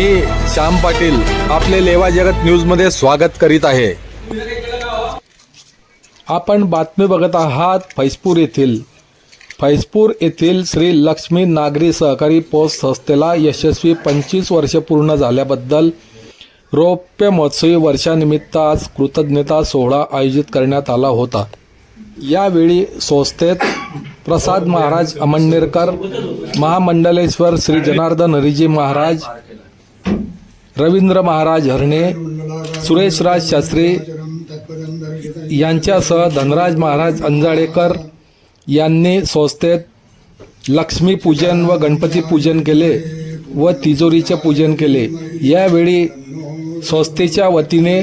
मी श्याम पाटील आपले लेवा जगत न्यूजमध्ये स्वागत करीत आहे. आपण बातमी बघत आहात फैजपूर येथील. फैजपूर येथील श्री लक्ष्मी नागरी सहकारी पोस्ट संस्थेला यशस्वी पंचवीस वर्ष पूर्ण झाल्याबद्दल रौप्य महोत्सवी वर्षानिमित्त आज कृतज्ञता सोहळा आयोजित करण्यात आला होता. यावेळी संस्थेत प्रसाद महाराज अमणनेरकर महामंडलेश्वर श्री जनार्दन हरिजी महाराज रवींद्र महाराज हरणे सुरेशराज शास्त्री यांच्यासह धनराज महाराज अंजाळेकर यांनी संस्थेत लक्ष्मी पूजन व गणपती पूजन केले व तिजोरीचे पूजन केले. यावेळी संस्थेच्या वतीने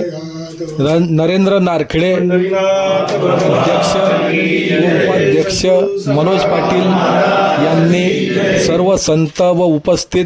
नरेंद्र नारखेडे अध्यक्ष उपाध्यक्ष मनोज पाटील यांनी सर्व संत व उपस्थित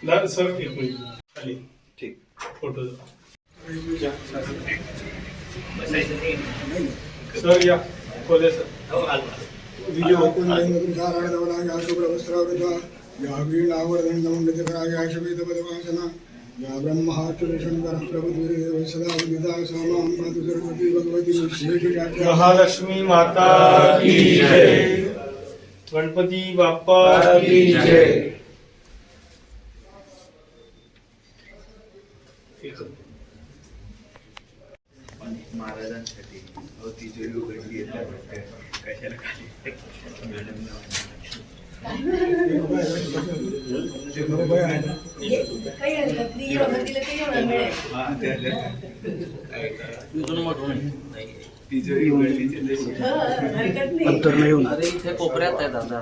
सर. दादा, सर एक मिनिट. खाली. ठीक. फोटो या. सर या. खोले सर. व्हिडिओ भगवती महालक्ष्मी माता की जय। गणपती बाप्पा की जय। महाराजांसाठी अहो तिजोरी उघडली कशाला खाली हा तिजोरी उघडली तिथे हं, हरकत नाही अरे इथे कोपऱ्यात आहे दादा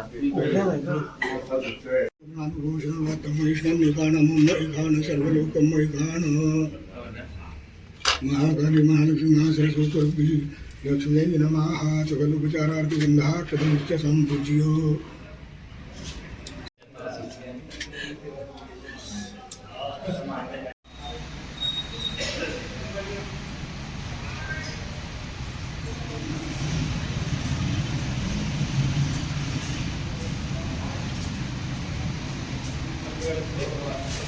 महाकाली महालक्ष्मी महासरस्वती लक्ष्मी नमः सम्पूज्यो Thank you.